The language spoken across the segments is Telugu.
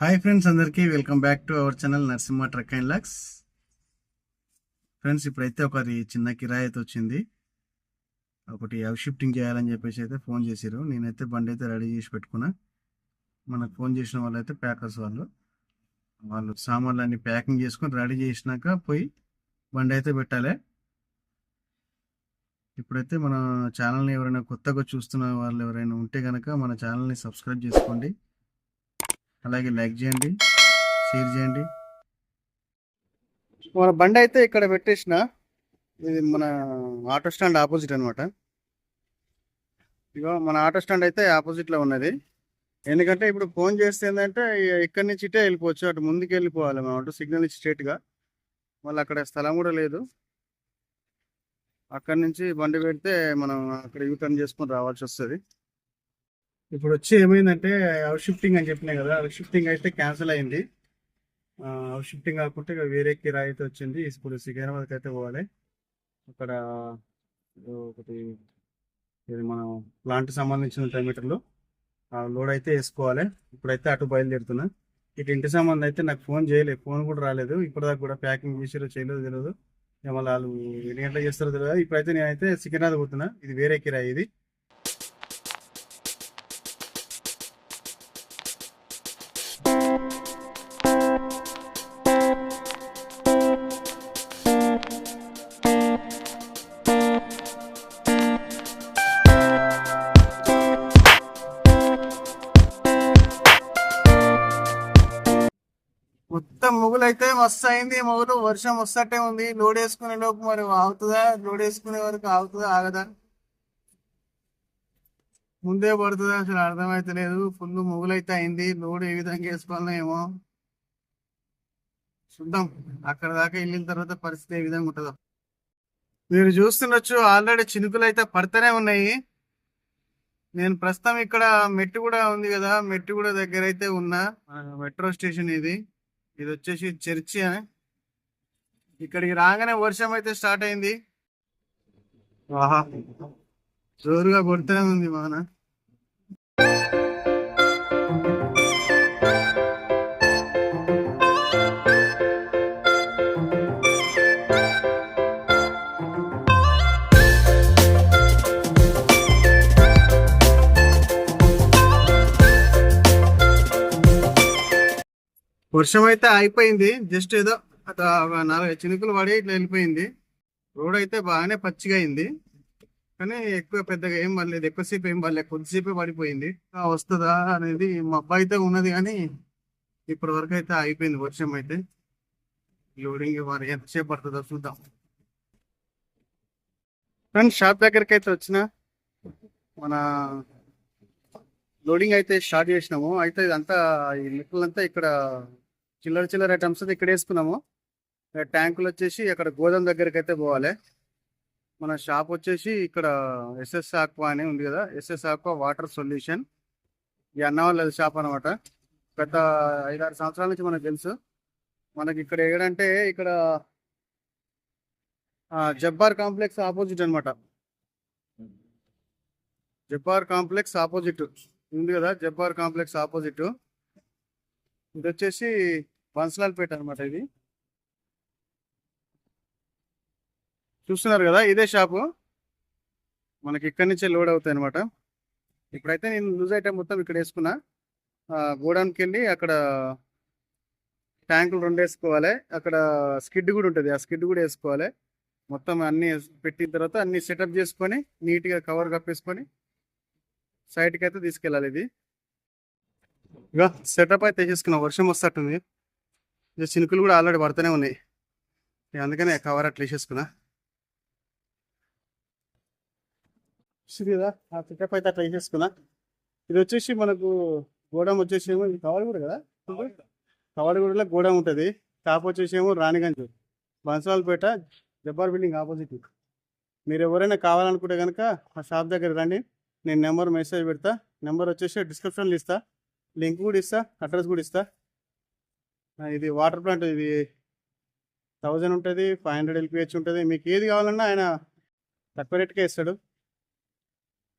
హాయ్ ఫ్రెండ్స్ అందరికీ welcome back to our channel Narasimha truck and lux friends ఇప్పుడైతే ఒకరి చిన్న కిరాయి అయితే వచ్చింది. ఒకటి అవి షిఫ్టింగ్ చేయాలని చెప్పేసి అయితే ఫోన్ చేశారు నేనైతే బండి అయితే రెడీ చేసి పెట్టుకున్నా. మనకు ఫోన్ చేసిన వాళ్ళు అయితే ప్యాకర్స్ వాళ్ళు. వాళ్ళు సామాన్లు అన్ని ప్యాకింగ్ చేసుకొని రెడీ చేసినాక పోయి బండి అయితే పెట్టాలి. ఇప్పుడైతే మన ఛానల్ని ఎవరైనా కొత్తగా చూస్తున్న వాళ్ళు ఎవరైనా ఉంటే కనుక మన ఛానల్ని సబ్స్క్రైబ్ చేసుకోండి. అలాగే లైక్ చేయండి షేర్ చేయండి. మన బండి అయితే ఇక్కడ పెట్టేసిన ఇది మన ఆటో స్టాండ్ ఆపోజిట్ అనమాట ఇగో మన ఆటో స్టాండ్ అయితే ఆపోజిట్లో ఉన్నది. ఎందుకంటే ఇప్పుడు ఫోన్ చేస్తే ఏంటంటే ఇక్కడి నుంచి ఇటే వెళ్ళిపోవచ్చు అటు ముందుకు వెళ్ళిపోవాలి మనం అటు సిగ్నల్ ఇచ్చి స్ట్రేట్గా మళ్ళీ అక్కడ స్థలం కూడా లేదు. అక్కడి నుంచి బండి పెడితే మనం అక్కడ యూటర్న్ చేసుకొని రావాల్సి వస్తుంది. ఇప్పుడు వచ్చి ఏమైందంటే అవుట్ షిఫ్టింగ్ అని చెప్పినాయి కదా అవుట్ షిఫ్టింగ్ అయితే క్యాన్సిల్ అయింది. అవుట్ షిఫ్టింగ్ కాకుంటే ఇక వేరే కిరాయి అయితే వచ్చింది. ఇప్పుడు సికింద్రాబాద్కి అయితే పోవాలి. అక్కడ ఒకటి ఇది మనం ప్లాంట్ సంబంధించిన టైమీటర్లు ఆ లోడ్ అయితే వేసుకోవాలి. ఇప్పుడైతే అటు బయలుదేరుతున్నా. ఇటు ఇంటి సంబంధం అయితే నాకు ఫోన్ చేయలేదు ఫోన్ కూడా రాలేదు. ఇప్పటిదాకా కూడా ప్యాకింగ్ చేసారో చేయలేదో తెలియదు మళ్ళీ వాళ్ళు ఎన్ని గంటలు చేస్తారో తెలియదు ఇప్పుడైతే నేనైతే సికింద్రాబాద్ పోతున్నా. ఇది వేరే కిరాయి ఇది. అయితే మస్తు అయింది మొదలు వర్షం వస్తట్టే ఉంది. లోడ్ వేసుకునే లోపు మరి ఆగుతుందా? లోడ్ వేసుకునే వరకు ఆగుతుందా? ఆగదా? ముందే పడుతుందా? అసలు అర్థమైతే లేదు ఫుల్ మొగులైతే అయితే అయింది. లోడ్ ఏ విధంగా వేసుకోవాలో ఏమో. చూద్దాం. అక్కడ దాకా వెళ్ళిన తర్వాత పరిస్థితి ఏ విధంగా ఉంటుందో. మీరు చూస్తుండొచ్చు. ఆల్రెడీ చినుకులు అయితే పడుతూనే ఉన్నాయి. నేను ప్రస్తుతం ఇక్కడ మెట్టు కూడా ఉంది కదా. మెట్టు కూడా దగ్గర అయితే ఉన్నా మెట్రో స్టేషన్ ఇది. ఇది వచ్చేసి చర్చి అని. ఇక్కడికి రాగానే వర్షం అయితే స్టార్ట్ అయింది. ఆహా. జోరుగా కొడుతూనే ఉంది వాన. వర్షం అయితే అయిపోయింది జస్ట్ ఏదో నాలుగు చినుకులు పడి ఇట్లా వెళ్ళిపోయింది. రోడ్ అయితే బాగానే పచ్చిగా అయింది. కానీ ఎక్కువ పెద్దగా ఏం పడలేదు. ఎక్కువసేపు ఏం పడలేదు. కొద్దిసేపే పడిపోయింది. వస్తుందా అనేది మబ్బు అయితే ఉన్నది కానీ ఇప్పటి వరకు అయితే అయిపోయింది వర్షం అయితే. లోడింగ్ మరి ఎంతసేపు పడుతుందో చూద్దాం. ఫ్రెండ్స్ షాప్ దగ్గరికి అయితే వచ్చిన మన లోడింగ్ అయితే స్టార్ట్ చేసినాము. అయితే ఇదంతా ఈ మెట్లంతా ఇక్కడ చిల్లర చిల్లర ఐటమ్స్ అయితే ఇక్కడ వేసుకున్నాము. ట్యాంకులు వచ్చేసి అక్కడ గోదాం దగ్గరికి అయితే పోవాలి. మన షాప్ వచ్చేసి ఇక్కడ ఎస్ఎస్ ఆక్వా అని ఉంది కదా. ఎస్ఎస్ ఆక్వా వాటర్ సొల్యూషన్ ఈ అన్నవాళ్ళ షాప్ అనమాట గత ఐదారు సంవత్సరాల నుంచి మనకు తెలుసు. మనకి ఇక్కడ ఏడంటే ఇక్కడ జబ్బార్ కాంప్లెక్స్ ఆపోజిట్ అనమాట జబ్బార్ కాంప్లెక్స్ ఆపోజిట్ ఉంది కదా? జబ్బార్ కాంప్లెక్స్ ఆపోజిట్ ఇది వచ్చేసి బన్సలాల్పేట అనమాట ఇది. చూస్తున్నారు కదా ఇదే షాపు. మనకి ఇక్కడి నుంచే లోడ్ అవుతాయి అనమాట ఇప్పుడైతే నేను లూజ్ ఐటమ్ మొత్తం ఇక్కడ వేసుకున్నా. గోడౌన్కి వెళ్ళి అక్కడ ట్యాంకులు రెండు వేసుకోవాలి. అక్కడ స్కిడ్ కూడా ఉంటుంది. ఆ స్కిడ్ కూడా వేసుకోవాలి. మొత్తం అన్నీ పెట్టిన తర్వాత అన్నీ సెటప్ చేసుకొని నీట్గా కవర్ కప్పేసుకొని సైడ్కి అయితే తీసుకెళ్ళాలి ఇది. ఇక సెటప్ అయితే చేసుకున్నా వర్షం వస్తట్టుంది. ఇక చినుకులు కూడా ఆల్రెడీ పడుతూనే ఉన్నాయి. ఇక అందుకనే కవర్ అట్లా వేసేసుకున్నా. కదా ఆ సెటప్ అయితే అట్లా వేసేసుకున్నా. ఇది వచ్చేసి మనకు గోడం వచ్చేసి ఏమో ఇది కవర్ కూడా కదా? కవడగూడలో గోడం ఉంటుంది. టాప్ వచ్చేసి ఏమో రాణిగంజ్. బన్సవాల్పేట జబ్బార్ బిల్డింగ్ ఆపోజిట్ మీరు ఎవరైనా కావాలనుకుంటే కనుక ఆ షాప్ దగ్గర రండి. నేను నెంబర్ మెసేజ్ పెడతా. నెంబర్ వచ్చేసి డిస్క్రిప్షన్లో ఇస్తా. లింక్ కూడా ఇస్తా అడ్రస్ కూడా ఇస్తా. ఇది వాటర్ ప్లాంట్ ఇది థౌజండ్ ఉంటుంది ఫైవ్ హండ్రెడ్ ఎల్పిహెచ్ ఉంటుంది. మీకు ఏది కావాలన్నా ఆయన తక్కువ రేట్కే ఇస్తాడు.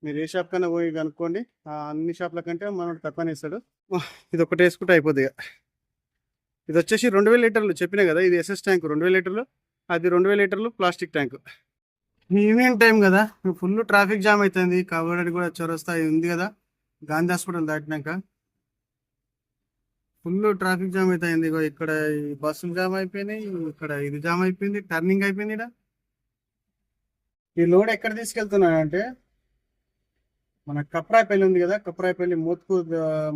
మీరు ఏ షాప్ కన్నా పోయి కనుక్కోండి. అన్ని షాప్ల కంటే మనోడు తక్కువనే ఇస్తాడు. ఇది ఒకటి వేసుకుంటే అయిపోద్ది ఇది వచ్చేసి రెండు వేల లీటర్లు చెప్పినా కదా ఇది ఎస్ఎస్ ట్యాంక్ రెండు వేల లీటర్లు. అది రెండు వేల లీటర్లు ప్లాస్టిక్ ట్యాంక్. ఈవినింగ్ టైం కదా ఫుల్ ట్రాఫిక్ జామ్ అవుతుంది కబడ్డీ కూడా చొరస్తా ఉంది కదా. గాంధీ హాస్పిటల్ దాటినాక. ఫుల్ ట్రాఫిక్ జామ్ అవుతుంది ఇగో ఇక్కడ ఈ బస్సులు జామ్ అయిపోయినాయి ఇక్కడ ఇది జామ్ అయిపోయింది టర్నింగ్ అయిపోయింది ఇక్కడ ఈ లోడ్ ఎక్కడ తీసుకెళ్తున్నానంటే మన కప్రాయపల్లి ఉంది కదా కప్రాయపల్లి మోత్కూర్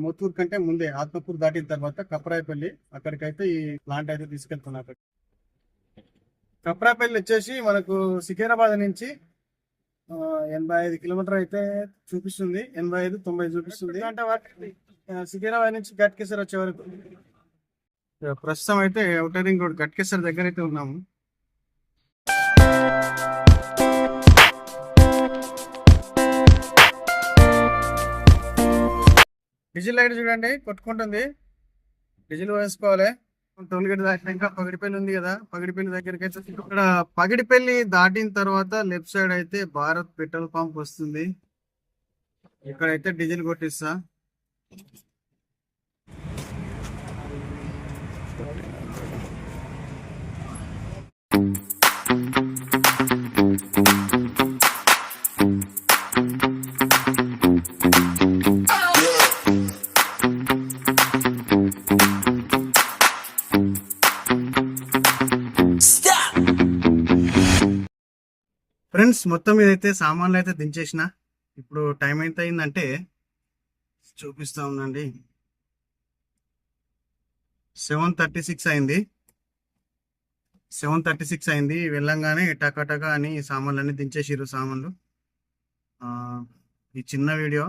మోత్కూర్ కంటే ముందే ఆత్మకూర్ దాటిన తర్వాత కప్రాయపల్లి అక్కడికైతే ఈ ప్లాంట్ అయితే తీసుకెళ్తున్నా అక్కడ. కప్రాయపల్లి వచ్చేసి మనకు సికింద్రాబాద్ నుంచి ఎనభై ఐదు కిలోమీటర్ అయితే చూపిస్తుంది. ఎనభై ఐదు తొంభై చూపిస్తుంది. అంటే సికింద్రాబాద్ నుంచి గట్కేసర్ వచ్చే వరకు. ప్రస్తుతం అయితే అవుటర్ రింగ్ రోడ్ గట్కేసర్ దగ్గర అయితే ఉన్నాము. డీజిల్ లైట్ చూడండి కొట్టుకుంటుంది. డీజిల్ వేసుకోవాలి టోల్గేట్ దాటినాక పగిడిపల్లి ఉంది కదా పగిడిపల్లి దగ్గరికి అయితే ఇక్కడ పగిడిపల్లి దాటిన తర్వాత లెఫ్ట్ సైడ్ అయితే భారత్ పెట్రోల్ పంప్ వస్తుంది. ఇక్కడైతే డీజిల్ కొట్టిస్తా. ఫ్రెండ్స్ మొత్తం ఇదైతే సామాన్లు అయితే దించేసిన. ఇప్పుడు టైం ఎంత అయిందంటే చూపిస్తా ఉందండి సెవెన్ థర్టీ సిక్స్ అయింది. సెవెన్ థర్టీ సిక్స్ అయింది. వెళ్ళంగానే టకాటకా అని సామాన్లు సామాన్లన్నీ దించేసిర్రు సామాన్లు. ఈ చిన్న వీడియో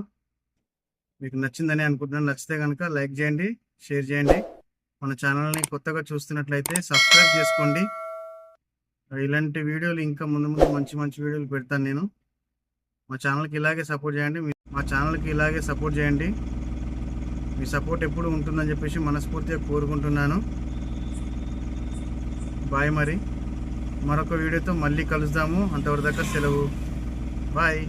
మీకు నచ్చిందని అనుకుంటున్నాను. నచ్చితే కనుక లైక్ చేయండి షేర్ చేయండి. మన ఛానల్ని కొత్తగా చూస్తున్నట్లయితే సబ్స్క్రైబ్ చేసుకోండి. ఇలాంటి వీడియోలు ఇంకా ముందు ముందు మంచి మంచి వీడియోలు పెడతాను నేను. మా ఛానల్కి ఇలాగే సపోర్ట్ చేయండి. మా ఛానల్కి ఇలాగే సపోర్ట్ చేయండి. మీ సపోర్ట్ ఎప్పుడు ఉంటుందని చెప్పేసి మనస్ఫూర్తిగా కోరుకుంటున్నాను. బాయ్ మరి. మరొక వీడియోతో మళ్ళీ కలుద్దాము. అంతవరదాకా సెలవు. బాయ్.